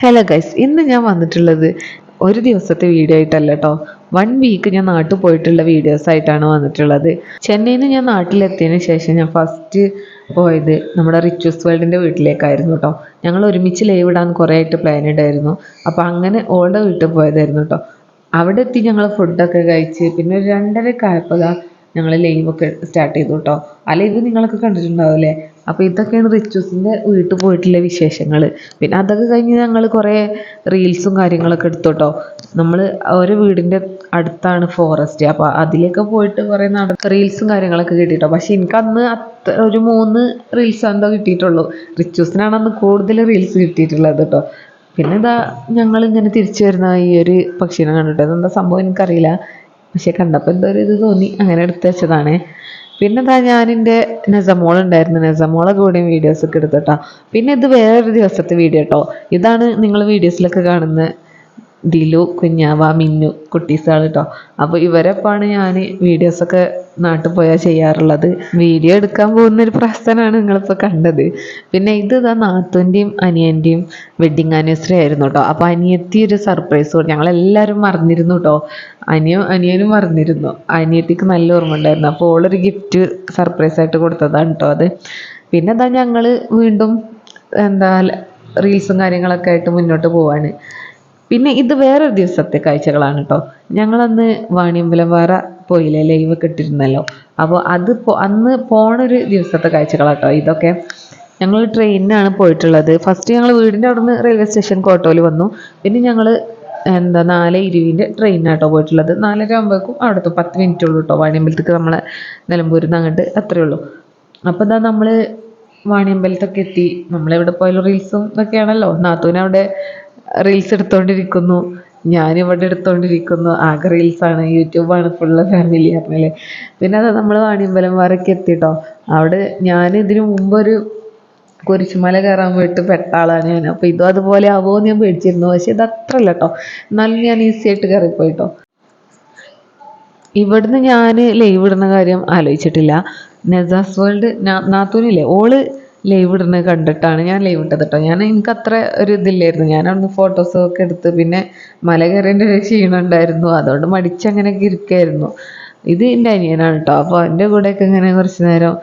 Hello guys ഇന്ന് ഞാൻ വന്നിട്ടുള്ളത് ഒരു ദിവസത്തെ വീഡിയോ ആയിട്ടല്ല കേട്ടോ വൺ വീക്ക് ഞാൻ നാട്ടിൽ പോയിട്ടുള്ള വീഡിയോസ് ആയിട്ടാണ് വന്നിട്ടുള്ളത്. ചെന്നൈയിൽ നിന്ന് ഞാൻ നാട്ടിലെത്തിയതിന് ശേഷം ഞാൻ ഫസ്റ്റ് പോയത് നമ്മുടെ റിച്വസ് വേൾഡിന്റെ വീട്ടിലേക്കായിരുന്നു കേട്ടോ ഞങ്ങൾ ഒരുമിച്ച് ലൈവ് ഇടാൻ കുറേ ആയിട്ട് പ്ലാൻ ഇടായിരുന്നു. അപ്പോൾ അങ്ങനെ ഓളുടെ വീട്ടിൽ പോയതായിരുന്നു കേട്ടോ അവിടെ എത്തി ഞങ്ങൾ ഫുഡൊക്കെ കഴിച്ച് പിന്നെ ഒരു രണ്ടരക്കായപ്പോൾ ഞങ്ങൾ ലൈവൊക്കെ സ്റ്റാർട്ട് ചെയ്തു കേട്ടോ ആ ലൈവ് നിങ്ങളൊക്കെ കണ്ടിട്ടുണ്ടാവില്ലേ? അപ്പോൾ ഇതൊക്കെയാണ് റിച്ചൂസിന്റെ വീട്ടിൽ പോയിട്ടുള്ള വിശേഷങ്ങൾ പിന്നെ അതൊക്കെ കഴിഞ്ഞ് ഞങ്ങൾ കുറേ റീൽസും കാര്യങ്ങളൊക്കെ എടുത്തു കേട്ടോ നമ്മൾ ഒരു വീടിന്റെ അടുത്താണ് ഫോറസ്റ്റ്. അപ്പോൾ അതിലേക്ക് പോയിട്ട് കുറേ നട റീൽസും കാര്യങ്ങളൊക്കെ കിട്ടിയിട്ടോ പക്ഷേ എനിക്ക് അന്ന് അത്ര ഒരു മൂന്ന് റീൽസ് എന്തോ കിട്ടിയിട്ടുള്ളൂ. റിച്ചൂസിനാണ് അന്ന് കൂടുതൽ റീൽസ് കിട്ടിയിട്ടുള്ളത് കേട്ടോ പിന്നെ ഇതാ ഞങ്ങൾ ഇങ്ങനെ തിരിച്ചു വരുന്ന ഈ ഒരു പക്ഷീനെ കണ്ടിട്ട്. അതെന്താ സംഭവം എനിക്കറിയില്ല. പക്ഷെ കണ്ടപ്പോൾ എന്തോ ഒരു ഇത് തോന്നി. അങ്ങനെ എടുത്ത് വെച്ചതാണേ. പിന്നെ എന്താ ഞാൻ എന്റെ ഉണ്ടായിരുന്നു നെസമോളെ കൂടെയും വീഡിയോസ് ഒക്കെ എടുത്തിട്ടാ. പിന്നെ ഇത് വേറൊരു ദിവസത്തെ വീഡിയോ കേട്ടോ ഇതാണ് നിങ്ങൾ വീഡിയോസിലൊക്കെ കാണുന്ന ദിലു കുഞ്ഞാവ മിന്നു കുട്ടീസുകൾ കേട്ടോ അപ്പോൾ ഇവരെപ്പാണ് ഞാൻ വീഡിയോസൊക്കെ നാട്ടിൽ പോയാൽ ചെയ്യാറുള്ളത്. വീഡിയോ എടുക്കാൻ പോകുന്ന ഒരു പ്രശ്നമാണ് നിങ്ങളിപ്പോൾ കണ്ടത്. പിന്നെ ഇത് ഇതാ നാത്തൂന്റെയും അനിയന്റെയും വെഡിങ് ആനിവേഴ്സറി ആയിരുന്നു കേട്ടോ അപ്പോൾ അനിയത്തി ഒരു സർപ്രൈസ് കൊടുത്തു ഞങ്ങളെല്ലാവരും മറന്നിരുന്നു കേട്ടോ അനിയും അനിയനും മറന്നിരുന്നു. അനിയത്തിക്ക് നല്ല ഓർമ്മ ഉണ്ടായിരുന്നു. അപ്പോൾ ഓളൊരു ഗിഫ്റ്റ് സർപ്രൈസ് ആയിട്ട് കൊടുത്തതാണ് കേട്ടോ അത്. പിന്നെ ഇതാ ഞങ്ങൾ വീണ്ടും എന്താ റീൽസും കാര്യങ്ങളൊക്കെ ആയിട്ട് മുന്നോട്ട് പോവാണ്. പിന്നെ ഇത് വേറൊരു ദിവസത്തെ കാഴ്ചകളാണ് കേട്ടോ ഞങ്ങളന്ന് വാണിയമ്പലം വാറ പോയില്ലേ ലൈവ് ഒക്കെ ഇട്ടിരുന്നല്ലോ. അപ്പോൾ അത് അന്ന് പോണൊരു ദിവസത്തെ കാഴ്ചകളാട്ടോ ഇതൊക്കെ. ഞങ്ങൾ ട്രെയിനിനാണ് പോയിട്ടുള്ളത്. ഫസ്റ്റ് ഞങ്ങൾ വീടിന്റെ അവിടുന്ന് റെയിൽവേ സ്റ്റേഷൻ കോട്ടോയിൽ വന്നു. പിന്നെ ഞങ്ങൾ എന്താ നാല് ഇരുവിന്റെ ട്രെയിനിനാട്ടോ പോയിട്ടുള്ളത്. നാലര ആകുമ്പോഴേക്കും അവിടുത്തെ. പത്ത് മിനിറ്റ് ഉള്ളൂ കേട്ടോ വാണിയമ്പലത്തേക്ക് നമ്മളെ നിലമ്പൂരിൽ നിന്ന് അങ്ങോട്ട് അത്രയേ ഉള്ളൂ. അപ്പോൾ എന്താ നമ്മൾ വാണിയമ്പലത്തൊക്കെ എത്തി. നമ്മളെവിടെ പോയാലും റീൽസും ഇതൊക്കെയാണല്ലോ. നാത്തൂനവിടെ റീൽസ് എടുത്തോണ്ടിരിക്കുന്നു. ഞാനിവിടെ എടുത്തോണ്ടിരിക്കുന്നു. ആകെ റീൽസാണ് യൂട്യൂബാണ് ഫുള്ള് ഫാമിലി പറഞ്ഞാൽ. പിന്നെ അത് നമ്മൾ വാണിയമ്പലം വരയ്ക്ക് എത്തിട്ടോ. അവിടെ ഞാൻ ഇതിനു മുമ്പൊരു കുരിശുമല കയറാൻ പോയിട്ട് പെട്ട ആളാണ് ഞാൻ. അപ്പോൾ ഇതും അതുപോലെ എന്ന് ഞാൻ പേടിച്ചിരുന്നു. പക്ഷെ ഇത് അത്ര അല്ല കേട്ടോ എന്നാലും ഞാൻ ഈസി ആയിട്ട് കയറിപ്പോയിട്ടോ. ഇവിടുന്ന് ഞാൻ ലൈവ് ഇടുന്ന കാര്യം ആലോചിച്ചിട്ടില്ല. നസാസ് വേൾഡ് നാത്തൂനില്ലേ? ഓൾ ലൈവ് ഇടുന്നത് കണ്ടിട്ടാണ് ഞാൻ ലൈവ് ഇട്ടത് കേട്ടോ ഞാൻ എനിക്ക് അത്ര ഒരു ഇതില്ലായിരുന്നു. ഞാൻ അവിടുന്ന് ഫോട്ടോസ് ഒക്കെ എടുത്ത് പിന്നെ മല കയറേന്റെ ഒരു ക്ഷീണം ഉണ്ടായിരുന്നു. അതുകൊണ്ട് മടിച്ചങ്ങനെയൊക്കെ ഇരിക്കായിരുന്നു. ഇത് എന്റെ അനിയനാണ് കേട്ടോ അപ്പോൾ എന്റെ കൂടെയൊക്കെ ഇങ്ങനെ കുറച്ച് നേരം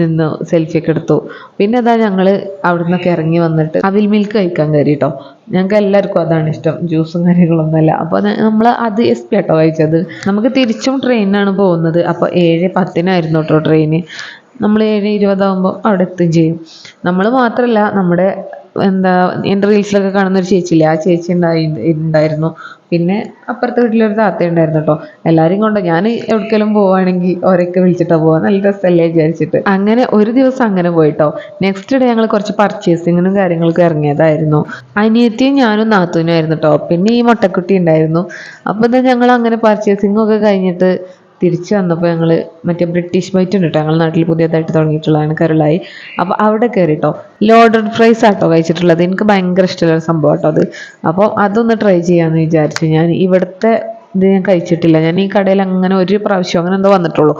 നിന്ന് സെൽഫി ഒക്കെ എടുത്തു. പിന്നെ അതാ ഞങ്ങൾ അവിടെ നിന്നൊക്കെ ഇറങ്ങി വന്നിട്ട് അവിൽ മിൽക്ക് കഴിക്കാൻ കയറി കേട്ടോ ഞങ്ങൾക്ക് എല്ലാവർക്കും അതാണ് ഇഷ്ടം. ജ്യൂസും കാര്യങ്ങളൊന്നുമല്ല അപ്പോൾ നമ്മൾ അത് എസ് പി കേട്ടോ കഴിച്ചത് നമുക്ക് തിരിച്ചും ട്രെയിനിനാണ് പോകുന്നത്. അപ്പോൾ ഏഴ് പത്തിനായിരുന്നു കേട്ടോ ട്രെയിന് നമ്മൾ ഏഴ് ഇരുപതാകുമ്പോൾ അവിടെ എത്തുകയും ചെയ്യും. നമ്മൾ മാത്രമല്ല നമ്മുടെ എന്താ എന്റെ റീൽസിലൊക്കെ കാണുന്ന ഒരു ചേച്ചിയില്ലേ ആ ചേച്ചി ഉണ്ടായി ഉണ്ടായിരുന്നു. പിന്നെ അപ്പുറത്തെ വീട്ടിലൊരു താത്ത ഉണ്ടായിരുന്നു കേട്ടോ എല്ലാവരും കൊണ്ട് ഞാൻ എവിടേക്കെങ്കിലും പോവുകയാണെങ്കിൽ ഓരൊക്കെ വിളിച്ചിട്ടാണ് പോവാ. നല്ല രസമല്ലേ വിചാരിച്ചിട്ട്. അങ്ങനെ ഒരു ദിവസം അങ്ങനെ പോയിട്ടോ. നെക്സ്റ്റ് ഡേ ഞങ്ങൾ കുറച്ച് പർച്ചേസിങ്ങിനും കാര്യങ്ങൾക്കും ഇറങ്ങിയതായിരുന്നു. അനിയത്തിയും ഞാനും നാത്തൂനും ആയിരുന്നു കേട്ടോ പിന്നെ ഈ മുട്ടക്കുട്ടി ഉണ്ടായിരുന്നു. അപ്പോൾ ഇത് ഞങ്ങൾ അങ്ങനെ പർച്ചേസിങ്ങും ഒക്കെ കഴിഞ്ഞിട്ട് തിരിച്ചു വന്നപ്പോൾ ഞങ്ങൾ മറ്റേ ബ്രിട്ടീഷ് ബൈറ്റ് ഉണ്ട് കേട്ടോ ഞങ്ങൾ നാട്ടിൽ പുതിയതായിട്ട് തുടങ്ങിയിട്ടുള്ളതാണ് കരളായി. അപ്പോൾ അവിടെ കയറിട്ടോ ലോഡർ ഫ്രൈസ് ആട്ടോ കഴിച്ചിട്ടുള്ളത്. എനിക്ക് ഭയങ്കര ഇഷ്ടമുള്ള സംഭവം കേട്ടോ അത്. അപ്പോൾ അതൊന്ന് ട്രൈ ചെയ്യാമെന്ന് വിചാരിച്ചു. ഞാൻ ഇവിടുത്തെ ഇത് ഞാൻ കഴിച്ചിട്ടില്ല. ഞാൻ ഈ കടയിൽ അങ്ങനെ ഒരു പ്രാവശ്യം അങ്ങനെ എന്തോ വന്നിട്ടുള്ളൂ.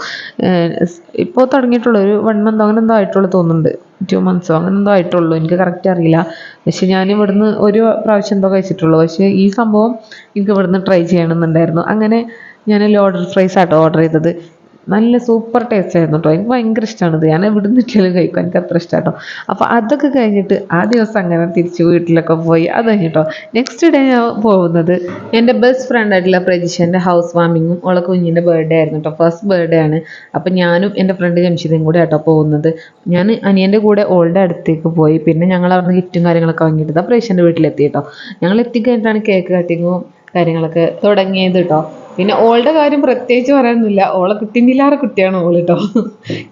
ഇപ്പോൾ തുടങ്ങിയിട്ടുള്ളൂ. ഒരു വൺ മന്ത് അങ്ങനെ എന്തോ ആയിട്ടുള്ളൂ തോന്നുന്നുണ്ട്. ടു മന്ത്സോ അങ്ങനെ എന്തോ ആയിട്ടുള്ളൂ. എനിക്ക് കറക്റ്റ് അറിയില്ല. പക്ഷെ ഞാൻ ഇവിടുന്ന് ഒരു പ്രാവശ്യം എന്തോ കഴിച്ചിട്ടുള്ളൂ. പക്ഷേ ഈ സംഭവം എനിക്ക് ഇവിടുന്ന് ട്രൈ ചെയ്യണമെന്നുണ്ടായിരുന്നു. അങ്ങനെ ഞാൻ ലോഡർ ഫ്രൈസ് ആട്ടോ ഓർഡർ ചെയ്തത്. നല്ല സൂപ്പർ ടേസ്റ്റ് ആയിരുന്നു കേട്ടോ എനിക്ക് ഭയങ്കര ഇഷ്ടമാണിത് ഞാൻ എവിടെ നിന്നിട്ടാലും കഴിക്കും. എനിക്ക് അത്ര ഇഷ്ടമാട്ടോ അപ്പോൾ അതൊക്കെ കഴിഞ്ഞിട്ട് ആ ദിവസം അങ്ങനെ തിരിച്ച് വീട്ടിലൊക്കെ പോയി. അത് കഴിഞ്ഞിട്ടോ. നെക്സ്റ്റ് ഡേ ഞാൻ പോകുന്നത് എന്റെ ബെസ്റ്റ് ഫ്രണ്ട് ആയിട്ടുള്ള പ്രജിഷന്റെ ഹൗസ് വാമിങ്ങും ഓളെ കുഞ്ഞിന്റെ ബർത്ത്ഡേ ആയിരുന്നു കേട്ടോ ഫസ്റ്റ് ബർത്ത്ഡേ ആണ്. അപ്പോൾ ഞാനും എന്റെ ഫ്രണ്ട് ജംഷിദും കൂടെ ആട്ടോ പോകുന്നത്. ഞാൻ അനിയന്റെ കൂടെ ഓളുടെ അടുത്തേക്ക് പോയി. പിന്നെ ഞങ്ങൾ അവിടുന്ന് ഗിഫ്റ്റും കാര്യങ്ങളൊക്കെ വാങ്ങിയിട്ട് പ്രജിഷന്റെ വീട്ടിലെത്തി കേട്ടോ ഞങ്ങൾ എത്തിക്കഴിഞ്ഞിട്ടാണ് കേക്ക് കട്ടിങ്ങും കാര്യങ്ങളൊക്കെ തുടങ്ങിയത് കേട്ടോ പിന്നെ ഓളുടെ കാര്യം പ്രത്യേകിച്ച് പറയാനൊന്നുമില്ല. ഓളെ കുട്ടീന്റെയിലാറെ കുട്ടിയാണ് ഓൾ കേട്ടോ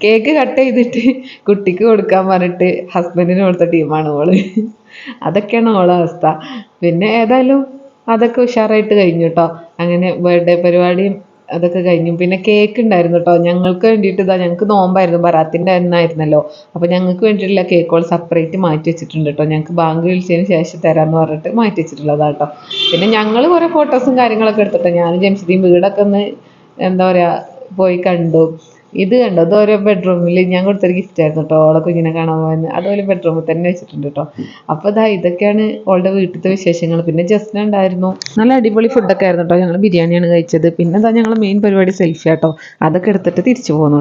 കേക്ക് കട്ട് ചെയ്തിട്ട് കുട്ടിക്ക് കൊടുക്കാൻ പറഞ്ഞിട്ട് ഹസ്ബൻഡിന് കൊടുത്ത ടീമാണ് ഓൾ. അതൊക്കെയാണ് ഓളെ അവസ്ഥ. പിന്നെ ഏതായാലും അതൊക്കെ ഉഷാറായിട്ട് കഴിഞ്ഞു കേട്ടോ അങ്ങനെ ബർത്ത്ഡേ പരിപാടിയും അതൊക്കെ കഴിഞ്ഞു. പിന്നെ കേക്ക് ഉണ്ടായിരുന്നു കേട്ടോ ഞങ്ങൾക്ക് വേണ്ടിയിട്ട് ഇതാ ഞങ്ങൾക്ക് നോമ്പായിരുന്നു. ബറാത്തിന്റെ അന്നായിരുന്നല്ലോ. അപ്പോൾ ഞങ്ങൾക്ക് വേണ്ടിയിട്ടുള്ള കേക്കുകൾ സെപ്പറേറ്റ് മാറ്റി വെച്ചിട്ടുണ്ട് കേട്ടോ ഞങ്ങൾക്ക് ബാങ്ക് വിളിച്ചതിന് ശേഷം തരാമെന്ന് പറഞ്ഞിട്ട് മാറ്റി വെച്ചിട്ടുള്ളതാണ് കേട്ടോ പിന്നെ ഞങ്ങൾ കുറേ ഫോട്ടോസും കാര്യങ്ങളൊക്കെ എടുത്തിട്ടോ ഞാനും ജംഷിദയും വീടൊക്കെ ഒന്ന് എന്താ പറയുക പോയി കണ്ടു. ഇത് കണ്ടോ? ഓരോ ബെഡ്റൂമിൽ ഞാൻ കൊടുത്തൊരു ഗിഫ്റ്റ് ആയിരുന്നു കേട്ടോ. ഓളെ കുഞ്ഞിനെ കാണാൻ പോകുന്നത് അതുപോലെ ബെഡ്റൂമിൽ തന്നെ വെച്ചിട്ടുണ്ട് കേട്ടോ. അപ്പോൾ ഇതാ ഇതൊക്കെയാണ് ഓളുടെ വീട്ടിലത്തെ വിശേഷങ്ങൾ. പിന്നെ ജസ്റ്റിൻ ഉണ്ടായിരുന്നു. നല്ല അടിപൊളി ഫുഡൊക്കെ ആയിരുന്നു കേട്ടോ. ഞങ്ങൾ ബിരിയാണിയാണ് കഴിച്ചത്. പിന്നെ ഇതാ ഞങ്ങൾ മെയിൻ പരിപാടി സെൽഫി ആട്ടോ അതൊക്കെ എടുത്തിട്ട് തിരിച്ചു പോന്നു